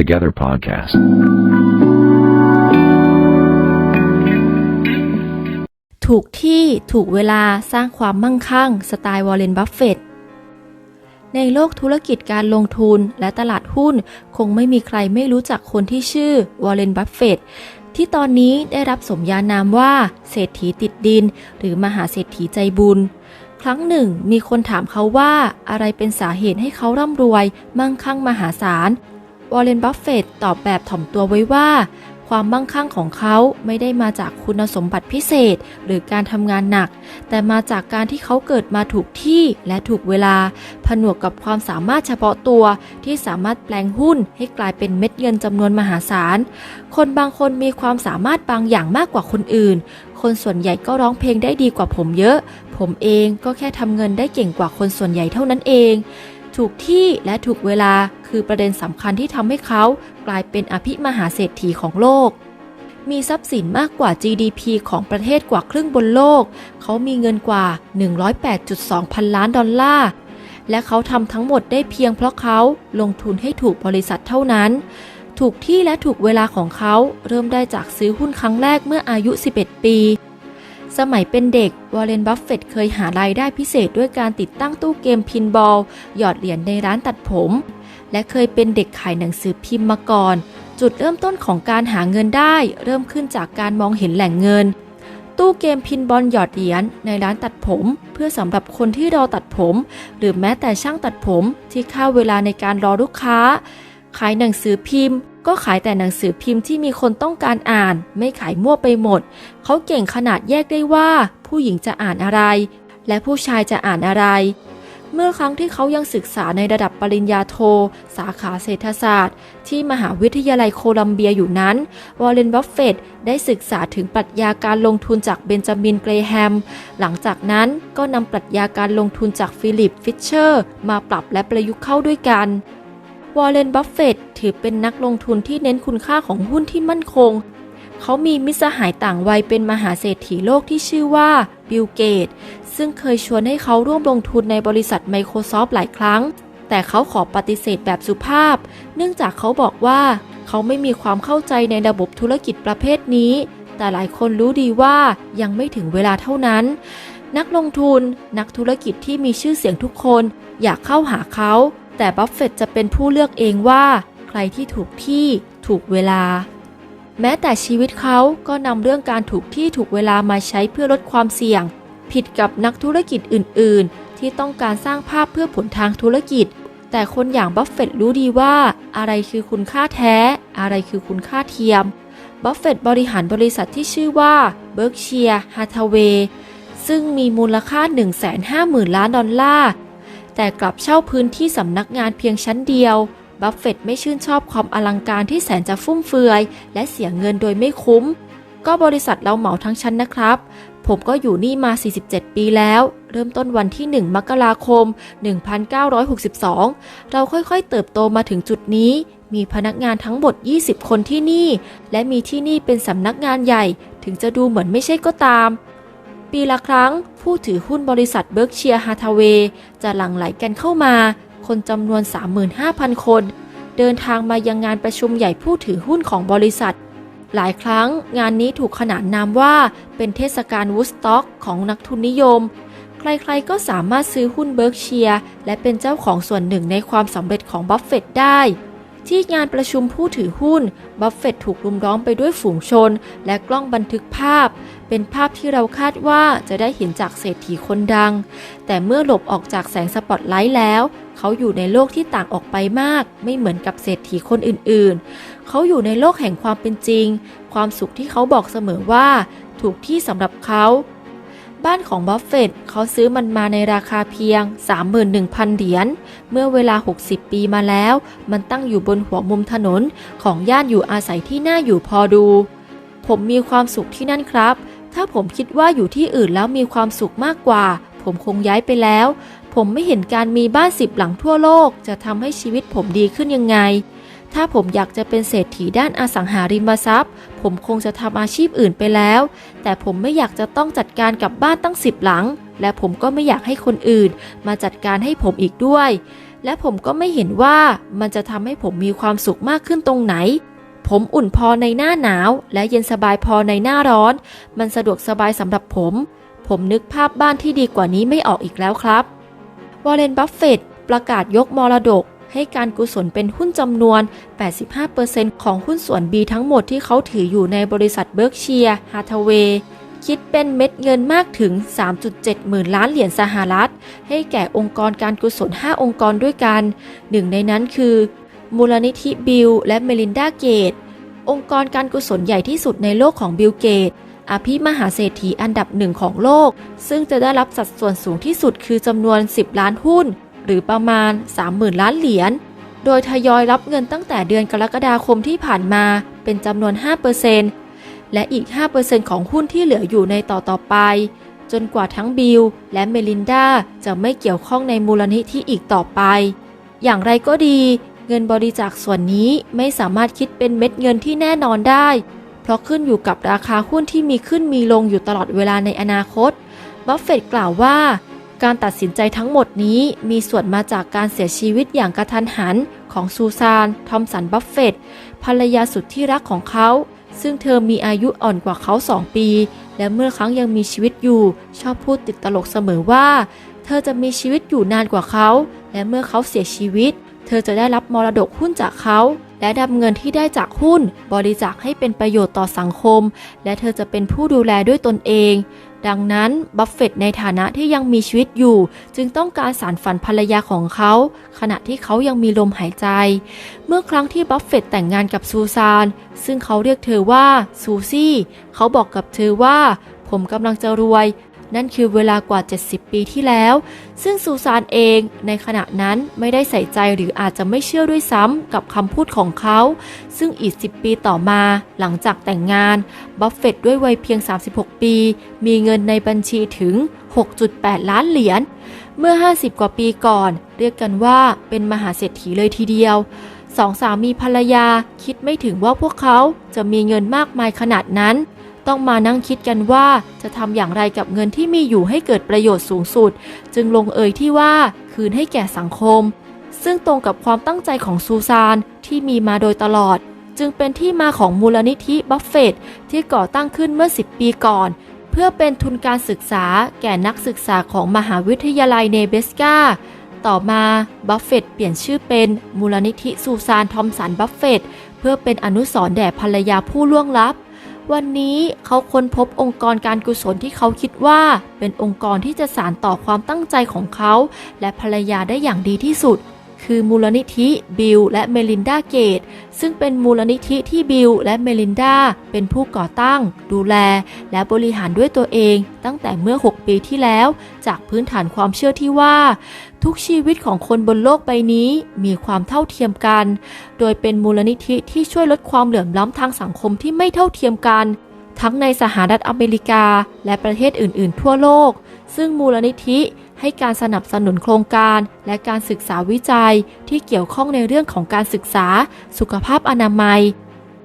Together Podcast. ถูกที่ถูกเวลาสร้างความมั่งคั่ง สไตล์วอร์เรนบัฟเฟตในโลกธุรกิจการลงทุนและตลาดหุ้น คงไม่มีใครไม่รู้จักคนที่ชื่อวอร์เรนบัฟเฟตที่ตอนนี้ได้รับสมญานามว่า เศรษฐีติดดิน หรือมหาเศรษฐีใจบุญครั้งหนึ่งมีคนถามเขาว่าอะไรเป็นสาเหตุให้เขาร่ำรวย มั่งคั่งมหาศาล วอร์เรน บัฟเฟตตอบแบบถ่อมตัวไว้ว่า ความมั่งคั่งของเขาไม่ได้มาจากคุณสมบัติพิเศษ หรือการทำงานหนัก แต่มาจากการที่เขาเกิดมาถูกที่และถูกเวลา ผนวกกับความสามารถเฉพาะตัวที่สามารถแปลงหุ้นให้กลายเป็นเม็ดเงินจำนวนมหาศาล คนบางคนมีความสามารถบางอย่างมากกว่าคนอื่น คนส่วนใหญ่ก็ร้องเพลงได้ดีกว่าผมเยอะ ผมเองก็แค่ทำเงินได้เก่งกว่าคนส่วนใหญ่เท่านั้นเอง ถูกที่และถูกเวลาคือประเด็นสำคัญที่ทำให้เขากลายเป็นอภิมหาเศรษฐีของโลก มีทรัพย์สินมากกว่า GDP ของประเทศกว่าครึ่งบนโลก เขามีเงินกว่า 108.2 พันล้านดอลลาร์ และเขาทำทั้งหมดได้เพียงเพราะเขาลงทุนให้ถูกบริษัทเท่านั้น ถูกที่และถูกเวลาของเขาเริ่มได้จากซื้อหุ้นครั้งแรกเมื่ออายุ 11 ปี สมัยเป็นเด็ก วอร์เรน บัฟเฟตเคยหารายได้พิเศษด้วยการติดตั้งตู้เกมพินบอล หยอดเหรียญในร้านตัดผม และเคยเป็นเด็กขายหนังสือพิมพ์มาก่อน จุดเริ่มต้นของการหาเงินได้ เริ่มขึ้นจากการมองเห็นแหล่งเงิน ตู้เกมพินบอลหยอดเหรียญในร้านตัดผม เพื่อสำหรับคนที่รอตัดผม หรือแม้แต่ช่างตัดผมที่ค่าเวลาในการรอลูกค้า ขายหนังสือพิมพ์ ก็ขายแต่หนังสือพิมพ์ที่มีคนต้องการอ่าน ไม่ขายมั่วไปหมด เขาเก่งขนาดแยกได้ว่า ผู้หญิงจะอ่านอะไร และผู้ชายจะอ่านอะไร เมื่อครั้งที่เขายังศึกษาในระดับปริญญาโท สาขาเศรษฐศาสตร์ ที่มหาวิทยาลัยโคลัมเบียอยู่นั้น วอร์เรนบัฟเฟตได้ศึกษาถึงปรัชญาการลงทุนจากเบนจามินเกรแฮม หลังจากนั้นก็นำปรัชญาการลงทุนจากฟิลิป ฟิชเชอร์ มาปรับและประยุกต์เข้าด้วยกัน วอร์เรน บัฟเฟตถือเป็นนักลงทุนที่เน้นคุณค่าของหุ้นที่มั่นคง เขามีมิตรสหายต่างวัยเป็นมหาเศรษฐีโลกที่ชื่อว่า บิล เกต ซึ่งเคยชวนให้เขาร่วมลงทุนในบริษัท Microsoft หลายครั้ง แต่เขาขอปฏิเสธแบบสุภาพ เนื่องจากเขาบอกว่า เขาไม่มีความเข้าใจในระบบธุรกิจประเภทนี้ แต่หลายคนรู้ดีว่ายังไม่ถึงเวลาเท่านั้น นักลงทุน นักธุรกิจที่มีชื่อเสียงทุกคน อยากเข้าหาเขา แต่บัฟเฟตต์จะเป็นผู้เลือกเองว่า ใครที่ถูกที่ถูกเวลา แม้แต่ชีวิตเขาก็นำเรื่องการถูกที่ถูกเวลามาใช้เพื่อลดความเสี่ยง ผิดกับนักธุรกิจอื่น ๆ ที่ต้องการสร้างภาพเพื่อผลทางธุรกิจ แต่คนอย่างบัฟเฟตต์รู้ดีว่า อะไรคือคุณค่าแท้ อะไรคือคุณค่าเทียมบัฟเฟตต์บริหารบริษัทที่ชื่อว่า Berkshire Hathaway ซึ่งมีมูลค่า 150,000 ล้านดอลลาร์ แต่กลับเช่าพื้นที่สำนักงานเพียงชั้นเดียวบัฟเฟตไม่ชื่นชอบความอลังการที่แสนจะฟุ่มเฟือย และเสียเงินโดยไม่คุ้ม ก็บริษัทเราเหมาทั้งชั้นนะครับ ผมก็อยู่นี่มา 47 ปีแล้ว เริ่มต้นวันที่ 1 มกราคม 1962 เราค่อยๆ เติบโตมาถึงจุดนี้ มีพนักงานทั้งหมด 20 คนที่นี่ และมีที่นี่เป็นสำนักงานใหญ่ ถึงจะดูเหมือนไม่ใช่ก็ตาม ปีละครั้ง ผู้ถือหุ้นบริษัทเบิร์กเชียร์ฮาทาเวย์จะหลั่งไหลกันเข้ามา คนจำนวน 35,000 คน เดินทางมายังงานประชุมใหญ่ผู้ถือหุ้นของบริษัท หลายครั้งงานนี้ถูกขนานนามว่าเป็นเทศกาลวูดสต็อกของนักทุนนิยม ใครๆก็สามารถซื้อหุ้นเบิร์กเชียร์และเป็นเจ้าของส่วนหนึ่งในความสำเร็จของบัฟเฟตต์ได้ ที่งานประชุมผู้ถือหุ้น บัฟเฟตถูกรุมร้อมไปด้วยฝูงชน และกล้องบันทึกภาพ เป็นภาพที่เราคาดว่าจะได้เห็นจากเศรษฐีคนดัง แต่เมื่อหลบออกจากแสงสปอตไลท์แล้ว เขาอยู่ในโลกที่ต่างออกไปมาก ไม่เหมือนกับเศรษฐีคนอื่นๆ เขาอยู่ในโลกแห่งความเป็นจริง ความสุขที่เขาบอกเสมอว่า ถูกที่สำหรับเขา บ้านของบัฟเฟตเขาซื้อมันมาในราคาเพียง 31,000 เหรียญ เมื่อเวลา 60 ปีมาแล้ว มันตั้งอยู่บนหัวมุมถนนของย่านอยู่อาศัยที่น่าอยู่พอดู ผมมีความสุขที่นั่นครับ ถ้าผมคิดว่าอยู่ที่อื่นแล้วมีความสุขมากกว่า ผมคงย้ายไปแล้ว ผมไม่เห็นการมีบ้านสิบหลังทั่วโลก จะทำให้ชีวิตผมดีขึ้นยังไง ถ้าผมอยากจะเป็นเศรษฐีด้านอสังหาริมทรัพย์ ผมคงจะทำอาชีพอื่นไปแล้ว แต่ผมไม่อยากจะต้องจัดการกับบ้านตั้งสิบหลัง และผมก็ไม่อยากให้คนอื่น มาจัดการให้ผมอีกด้วย และผมก็ไม่เห็นว่ามันจะทำให้ผมมีความสุขมากขึ้นตรงไหน ผมอุ่นพอในหน้าหนาว และเย็นสบายพอในหน้าร้อน มันสะดวกสบายสำหรับผม ผมนึกภาพบ้านที่ดีกว่านี้ไม่ออกอีกแล้วครับวอร์เรนบัฟเฟตประกาศยกมรดก ให้การกุศลเป็นหุ้นจำนวน 85%ของหุ้นส่วน B ทั้งหมดที่เขาถืออยู่ในบริษัทเบิร์กเชียร์ฮาทเวย์คิดเป็นเม็ดเงินมากถึง 3.7 หมื่นล้านเหรียญสหรัฐ ให้แก่องค์กรการกุศล 5 องค์กรด้วยกัน หนึ่งในนั้นคือ มูลนิธิบิลและเมลินดาเกต องค์กรการกุศลใหญ่ที่สุดในโลกของบิลเกต อภิมหาเศรษฐีอันดับหนึ่งของโลก ซึ่งจะได้รับสัดส่วนสูงที่สุดคือจำนวน 10 ล้านหุ้น หรือประมาณ 30,000 ล้านเหรียญ โดยทยอยรับเงินตั้งแต่เดือนกรกฎาคมที่ผ่านมาเป็นจำนวน 5%และอีก 5%ของหุ้นที่เหลืออยู่ในต่อต่อไป จนกว่าทั้งบิลและเมลินดาจะไม่เกี่ยวข้องในมูลนิธิอีกต่อไป อย่างไรก็ดี เงินบริจาคส่วนนี้ไม่สามารถคิดเป็นเม็ดเงินที่แน่นอนได้ เพราะขึ้นอยู่กับราคาหุ้นที่มีขึ้นมีลงอยู่ตลอดเวลาในอนาคต บัฟเฟตต์กล่าวว่า การตัดสินใจทั้งหมดนี้มีส่วนมาจากการเสียชีวิตอย่างกระทันหันของซูซาน ทอมสัน บัฟเฟตต์ภรรยาสุดที่รักของเขา ซึ่งเธอมีอายุอ่อนกว่าเขาสองปี และเมื่อครั้งยังมีชีวิตอยู่ ชอบพูดติดตลกเสมอว่า เธอจะมีชีวิตอยู่นานกว่าเขา และเมื่อเขาเสียชีวิต เธอจะได้รับมรดกหุ้นจากเขา และนำเงินที่ได้จากหุ้น บริจาคให้เป็นประโยชน์ต่อสังคม และเธอจะเป็นผู้ดูแลด้วยตนเอง ดังนั้นบัฟเฟตในฐานะที่ยังมีชีวิตอยู่ จึงต้องการสารฝันภรรยาของเขา ขณะที่เขายังมีลมหายใจ เมื่อครั้งที่บัฟเฟตแต่งงานกับซูซาน ซึ่งเขาเรียกเธอว่าซูซี่ เขาบอกกับเธอว่า ผมกำลังจะรวย นั่นคือเวลากว่า 70 ปีที่แล้ว ซึ่งซูซานเองในขณะนั้นไม่ได้ใส่ใจหรืออาจจะไม่เชื่อด้วยซ้ำกับคำพูดของเขา ซึ่งอีก 10 ปีต่อมาหลังจากแต่งงาน บัฟเฟตด้วยวัยเพียง 36 ปี มีเงินในบัญชีถึง 6.8 ล้านเหรียญ เมื่อ 50 กว่าปีก่อน เรียกกันว่าเป็นมหาเศรษฐีเลยทีเดียวสองสามีภรรยาคิดไม่ถึงว่าพวกเขาจะมีเงินมากมายขนาดนั้น ต้องมานั่งคิดกันว่าจะทำอย่างไรกับเงินที่มีอยู่ให้เกิดประโยชน์สูงสุด จึงลงเอยที่ว่าคืนให้แก่สังคม ซึ่งตรงกับความตั้งใจของซูซานที่มีมาโดยตลอด จึงเป็นที่มาของมูลนิธิบัฟเฟตที่ก่อตั้งขึ้นเมื่อ 10 ปีก่อน เพื่อเป็นทุนการศึกษาแก่นักศึกษาของมหาวิทยาลัยเนเบสกาต่อมาบัฟเฟตเปลี่ยนชื่อเป็นมูลนิธิซูซานทอมสันบัฟเฟตเพื่อเป็นอนุสรณ์แด่ภรรยาผู้ล่วงลับ วันนี้เขาค้นพบองค์กรการกุศลที่เขาคิดว่า เป็นองค์กรที่จะสานต่อความตั้งใจของเขา และภรรยาได้อย่างดีที่สุด คือมูลนิธิบิลและเมลินดาเกต ซึ่งเป็นมูลนิธิที่บิลและเมลินดาเป็นผู้ก่อตั้ง ดูแล และบริหารด้วยตัวเอง ตั้งแต่เมื่อ 6 ปีที่แล้ว จากพื้นฐานความเชื่อที่ว่า ทุกชีวิตของคนบนโลกใบนี้มีความเท่าเทียมกัน โดยเป็นมูลนิธิที่ช่วยลดความเหลื่อมล้ำทางสังคมที่ไม่เท่าเทียมกัน ทั้งในสหรัฐอเมริกา และประเทศอื่น ๆ ทั่วโลก ซึ่งมูลนิธิให้การสนับสนุนโครงการ และการศึกษาวิจัยที่เกี่ยวข้องในเรื่องของการศึกษา สุขภาพอนามัย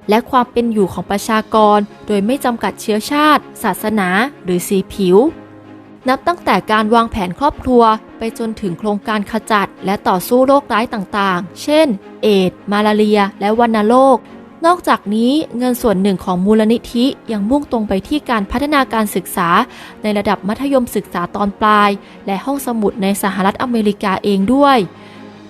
และความเป็นอยู่ของประชากร โดยไม่จำกัดเชื้อชาติ ศาสนา หรือสีผิว นับตั้งแต่การวางแผนครอบครัว ไปจนถึงโครงการขจัด และต่อสู้โรคร้ายต่างๆ เช่น เอดมาลาเรีย และวัณโรคนอกจากนี้เงินส่วนหนึ่งของมูลนิธิยังมุ่งตรงไปที่การพัฒนาการศึกษา ในระดับมัธยมศึกษาตอนปลาย และห้องสมุดในสหรัฐอเมริกาเองด้วย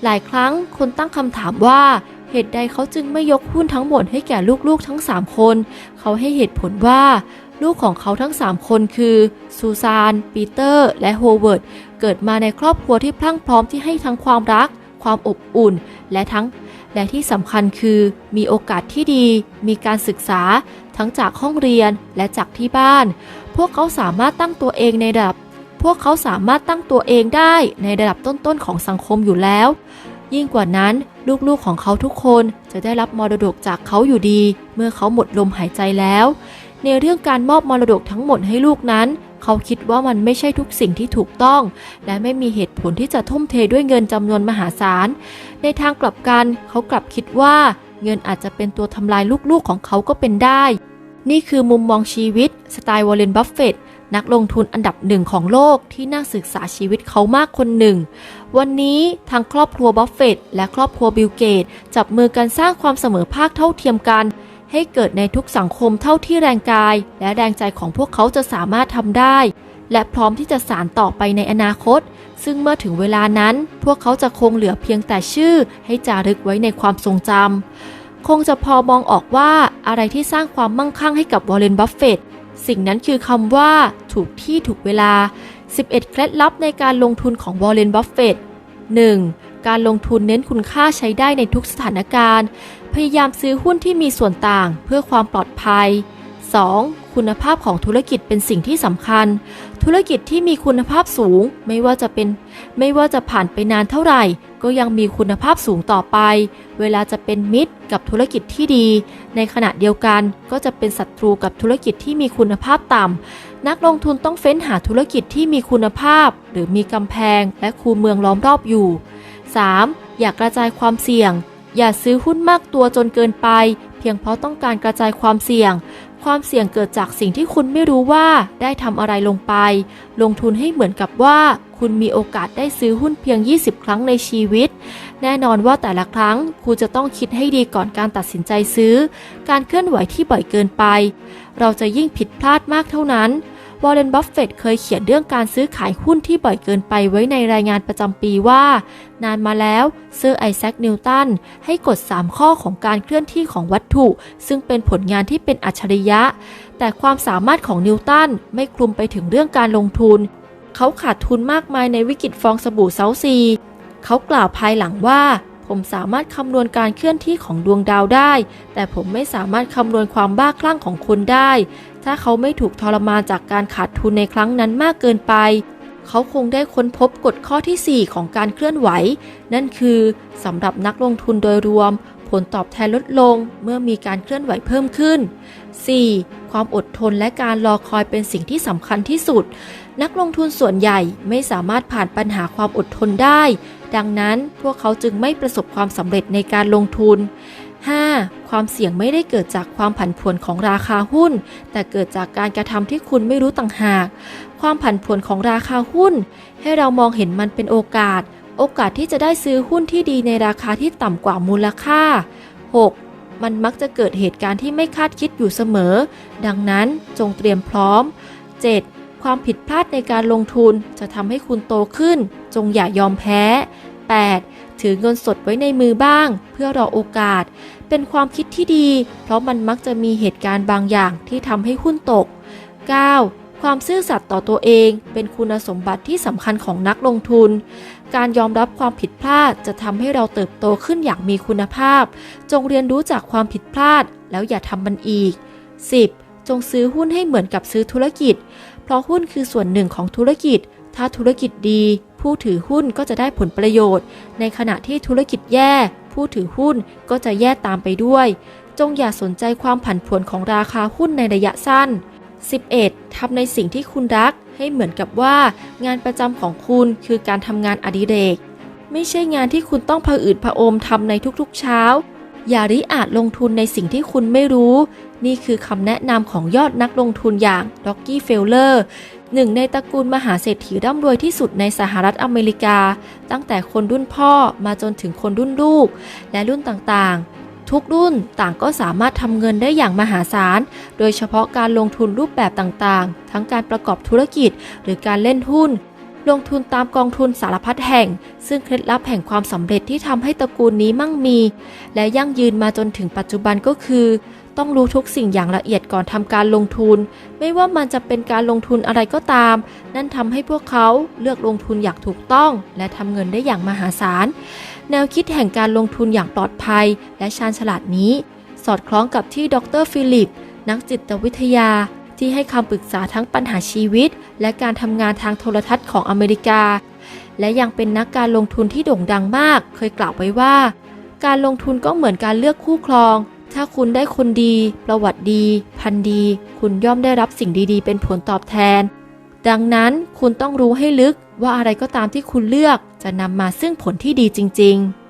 หลายครั้งคนตั้งคำถามว่าเหตุใดเขาจึงไม่ยกหุ้นทั้งหมดให้แก่ลูกๆทั้ง 3 คน เขาให้เหตุผลว่า ลูกของเขาทั้ง 3 คนคือ ซูซาน ปีเตอร์ และโฮเวิร์ด เกิดมาในครอบครัวที่พลั่งพร้อมที่ให้ทั้งความรัก ความอบอุ่น และทั้ง และที่สำคัญคือ มีโอกาสที่ดี มีการศึกษา ทั้งจากห้องเรียนและจากที่บ้าน พวกเขาสามารถตั้งตัวเองในระดับ พวกเขาสามารถตั้งตัวเองได้ในระดับต้นๆของสังคมอยู่แล้ว ยิ่งกว่านั้น ลูกๆของเขาทุกคนจะได้รับมรดกจากเขาอยู่ดี เมื่อเขาหมดลมหายใจแล้ว ในเรื่องการมอบมรดกทั้งหมดให้ลูกนั้น เขาคิดว่ามันไม่ใช่ทุกสิ่งที่ถูกต้อง และไม่มีเหตุผลที่จะทุ่มเทด้วยเงินจำนวนมหาศาล ในทางกลับกันเขากลับคิดว่า เงินอาจจะเป็นตัวทำลายลูกๆของเขาก็เป็นได้ นี่คือมุมมองชีวิตสไตล์วอร์เรนบัฟเฟต์นักลงทุนอันดับหนึ่งของโลกที่น่าศึกษาชีวิตเขามากคนหนึ่ง วันนี้ทางครอบครัวบัฟเฟตต์และครอบครัวบิลเกต จับมือกันสร้างความเสมอภาคเท่าเทียมกัน ให้เกิดในทุกสังคมเท่าที่แรงกาย และแรงใจของพวกเขาจะสามารถทำได้ และพร้อมที่จะสานต่อไปในอนาคต ซึ่งเมื่อถึงเวลานั้น พวกเขาจะคงเหลือเพียงแต่ชื่อ ให้จารึกไว้ในความทรงจำคงจะพอมองออกว่าอะไรที่สร้างความมั่งคั่งให้กับวอร์เรนบัฟเฟตต์สิ่งนั้นคือคำว่า ถูกที่ถูกเวลา 11 เคล็ดลับในการลงทุนของวอร์เรนบัฟเฟตต์ 1. การลงทุนเน้นคุณค่าใช้ได้ในทุกสถานการณ์ พยายามซื้อหุ้นที่มีส่วนต่างเพื่อความปลอดภัย 2. คุณภาพของธุรกิจเป็นสิ่งที่สำคัญ ธุรกิจที่มีคุณภาพสูงไม่ว่าจะเป็น ไม่ว่าจะผ่านไปนานเท่าไหร่ ก็ยังมีคุณภาพสูงต่อไป เวลาจะเป็นมิตรกับธุรกิจที่ดี ในขณะเดียวกันก็จะเป็นศัตรูกับธุรกิจที่มีคุณภาพต่ำ นักลงทุนต้องเฟ้นหาธุรกิจที่มีคุณภาพ หรือมีกำแพง และคูเมืองล้อมรอบอยู่ 3. อย่ากระจายความเสี่ยง อย่าซื้อหุ้นมากตัวจนเกินไป เพียงเพราะต้องการกระจายความเสี่ยง ความเสี่ยงเกิดจากสิ่งที่คุณไม่รู้ว่าได้ทำอะไรลงไป ลงทุนให้เหมือนกับว่า คุณมีโอกาสได้ซื้อหุ้นเพียง 20 ครั้งในชีวิต แน่นอนว่าแต่ละครั้งคุณจะต้องคิดให้ดีก่อนการตัดสินใจซื้อ การเคลื่อนไหวที่บ่อยเกินไป เราจะยิ่งผิดพลาดมากเท่านั้น วอร์เรนบัฟเฟต์เคยเขียนเรื่องการซื้อขายหุ้นที่บ่อยเกินไปไว้ในรายงานประจำปีว่า นานมาแล้วเซอร์ไอแซคนิวตันให้กฎ 3 ข้อของการเคลื่อนที่ของวัตถุ ซึ่งเป็นผลงานที่เป็นอัจฉริยะ แต่ความสามารถของนิวตันไม่คลุมไปถึงเรื่องการลงทุน เขาขาดทุนมากมายในวิกฤตฟองสบู่เซาซี เขากล่าวภายหลังว่าผมสามารถคำนวณการเคลื่อนที่ของดวงดาวได้ แต่ผมไม่สามารถคำนวณความบ้าคลั่งของคนได้ ถ้าเขาไม่ถูกทรมานจากการขาดทุนในครั้งนั้นมากเกินไป เขาคงได้ค้นพบกฎข้อที่ 4 ของการเคลื่อนไหว นั่นคือสำหรับนักลงทุนโดยรวม ผลตอบแทนลดลงเมื่อมีการเคลื่อนไหวเพิ่มขึ้น 4. ความอดทนและการรอคอยเป็นสิ่งที่สำคัญที่สุด นักลงทุนส่วนใหญ่ไม่สามารถผ่านปัญหาความอดทนได้ ดังนั้นพวกเขาจึงไม่ประสบความสำเร็จในการลงทุน 5. ความเสี่ยงไม่ได้เกิดจากความผันผวนของราคาหุ้น แต่เกิดจากการกระทำที่คุณไม่รู้ต่างหาก ความผันผวนของราคาหุ้น ให้เรามองเห็นมันเป็นโอกาส โอกาสที่จะได้ซื้อหุ้นที่ดีในราคาที่ต่ำกว่ามูลค่า 6. มันมักจะเกิดเหตุการณ์ที่ไม่คาดคิดอยู่เสมอ ดังนั้นจงเตรียมพร้อม 7. ความผิดพลาดในการลงทุนจะทำให้คุณโตขึ้น จงอย่ายอมแพ้ 8. ถือเงินสดไว้ในมือบ้าง เพื่อรอโอกาส เป็นความคิดที่ดี เพราะมันมักจะมีเหตุการณ์บางอย่างที่ทำให้หุ้นตก 9. ความซื่อสัตย์ต่อตัวเอง เป็นคุณสมบัติที่สำคัญของนักลงทุน การยอมรับความผิดพลาดจะทำให้เราเติบโตขึ้นอย่างมีคุณภาพ จงเรียนรู้จากความผิดพลาด แล้วอย่าทำมันอีก 10. จงซื้อหุ้นให้เหมือนกับซื้อธุรกิจ เพราะหุ้นคือส่วนหนึ่งของธุรกิจ ถ้าธุรกิจดี ผู้ถือหุ้นก็จะได้ผลประโยชน์ ในขณะที่ธุรกิจแย่ ผู้ถือหุ้นก็จะแย่ตามไปด้วย จงอย่าสนใจความผันผวนของราคาหุ้นในระยะสั้น 11. ทำในสิ่งที่คุณรัก ให้เหมือนกับว่า งานประจำของคุณคือการทำงานอดิเรก ไม่ใช่งานที่คุณต้องผะอืดผะอมทำในทุกๆเช้า อย่าริอาจลงทุนในสิ่งที่คุณไม่รู้ นี่คือคำแนะนำของยอดนักลงทุนอย่างด็อกกี้เฟลเลอร์หนึ่งในตระกูลมหาเศรษฐีร่ำรวยที่สุดในสหรัฐอเมริกา ตั้งแต่คนรุ่นพ่อมาจนถึงคนรุ่นลูก และรุ่นต่างๆทุกรุ่นต่างก็สามารถทำเงินได้อย่างมหาศาล โดยเฉพาะการลงทุนรูปแบบต่างๆ ทั้งการประกอบธุรกิจ หรือการเล่นหุ้น ลงทุนตามกองทุนสารพัดแห่ง ซึ่งเคล็ดลับแห่งความสำเร็จที่ทำให้ตระกูลนี้มั่งมี และยั่งยืนมาจนถึงปัจจุบันก็คือ ต้องรู้ทุกสิ่งอย่างละเอียดก่อนทำการลงทุน ไม่ว่ามันจะเป็นการลงทุนอะไรก็ตาม นั่นทำให้พวกเขาเลือกลงทุนอย่างถูกต้อง และทำเงินได้อย่างมหาศาล แนวคิดแห่งการลงทุนอย่างปลอดภัย และชาญฉลาดนี้ สอดคล้องกับที่ดรฟิลิปนักจิตวิทยา ที่ให้คำปรึกษาทั้งปัญหาชีวิต และการทำงานทางโทรทัศน์ของอเมริกา และยังเป็นนักการลงทุนที่โด่งดังมาก เคยกล่าวไว้ว่า การลงทุนก็เหมือนการเลือกคู่ครอง ถ้าคุณได้คนดี ประวัติดี พันธุ์ดี คุณย่อมได้รับสิ่งดีๆ เป็นผลตอบแทน ดังนั้นคุณต้องรู้ให้ลึกว่าอะไรก็ตามที่คุณเลือกจะนำมาซึ่งผลที่ดีจริง ๆ